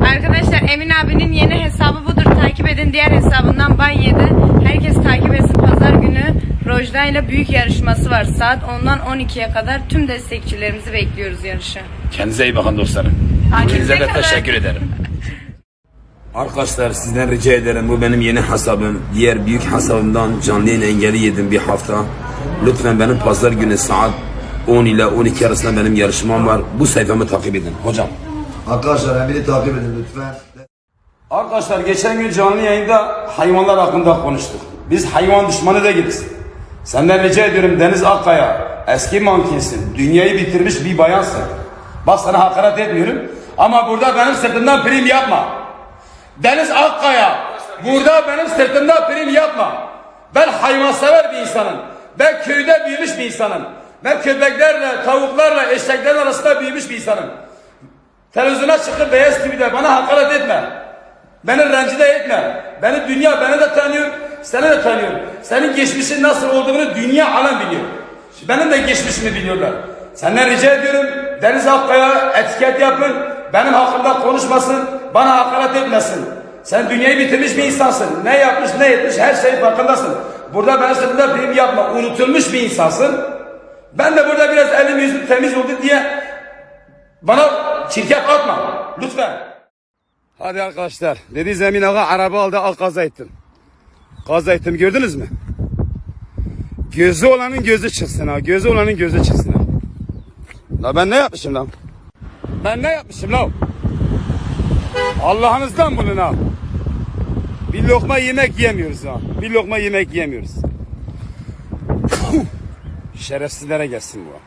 Arkadaşlar Emin abinin yeni hesabı budur. Takip edin. Diğer hesabından ban yedi. Herkes takip etsin. Pazar günü Rojda ile büyük yarışması var. Saat 10'dan 12'ye kadar tüm destekçilerimizi bekliyoruz yarışa. Kendinize iyi bakın dostlarım. İkinize de teşekkür ederim. Arkadaşlar sizden rica ederim bu benim yeni hesabım. Diğer büyük hesabımdan canlı yayın engeli yedim bir hafta. Lütfen benim pazar günü saat 10 ile 12 arasında benim yarışmam var. Bu sayfamı takip edin. Hocam. Arkadaşlar Emir'i takip edin lütfen. Arkadaşlar geçen gün canlı yayında hayvanlar hakkında konuştuk. Biz hayvan düşmanı değiliz. Senden rica ediyorum Deniz Akkaya eski mankensin. Dünyayı bitirmiş bir bayansın. Bak sana hakaret etmiyorum. Ama burada benim sırtımdan prim yapma. Deniz Akkaya burada benim sırtımdan prim yapma. Ben hayvansever bir insanım. Ben köyde büyümüş bir insanım. Ben köpeklerle, tavuklarla, eşeklerin arasında büyümüş bir insanım. Televizyona çıkıp beyaz TV'de bana hakaret etme. Beni rencide etme. Beni dünya beni de tanıyor, seni de tanıyor. Senin geçmişin nasıl olduğunu dünya alem biliyor. Benim de geçmişimi biliyorlar. Senden rica ediyorum Deniz Akkaya etiket yapın. Benim hakkımda konuşmasın, bana hakaret etmesin. Sen dünyayı bitirmiş bir insansın. Ne yapmış ne etmiş her şeyin farkındasın. Burada benim sırtımda prim yapma. Unutulmuş bir insansın. Ben de burada biraz elim yüzüm temiz oldu diye bana çirkef atma. Lütfen. Hadi arkadaşlar. Dedi Zemin Ağa araba aldı al kaza ettim. Kaza ettim gördünüz mü? Gözü olanın gözü çıksın ha. Gözü olanın gözü çıksın ha. La ben ne yapmışım lan? Ben ne yapmışım lan? Allah'ınızdan bulun ha. Bir lokma yemek yemiyoruz ha. Bir lokma yemek yemiyoruz. Şerefsizlere gelsin bu.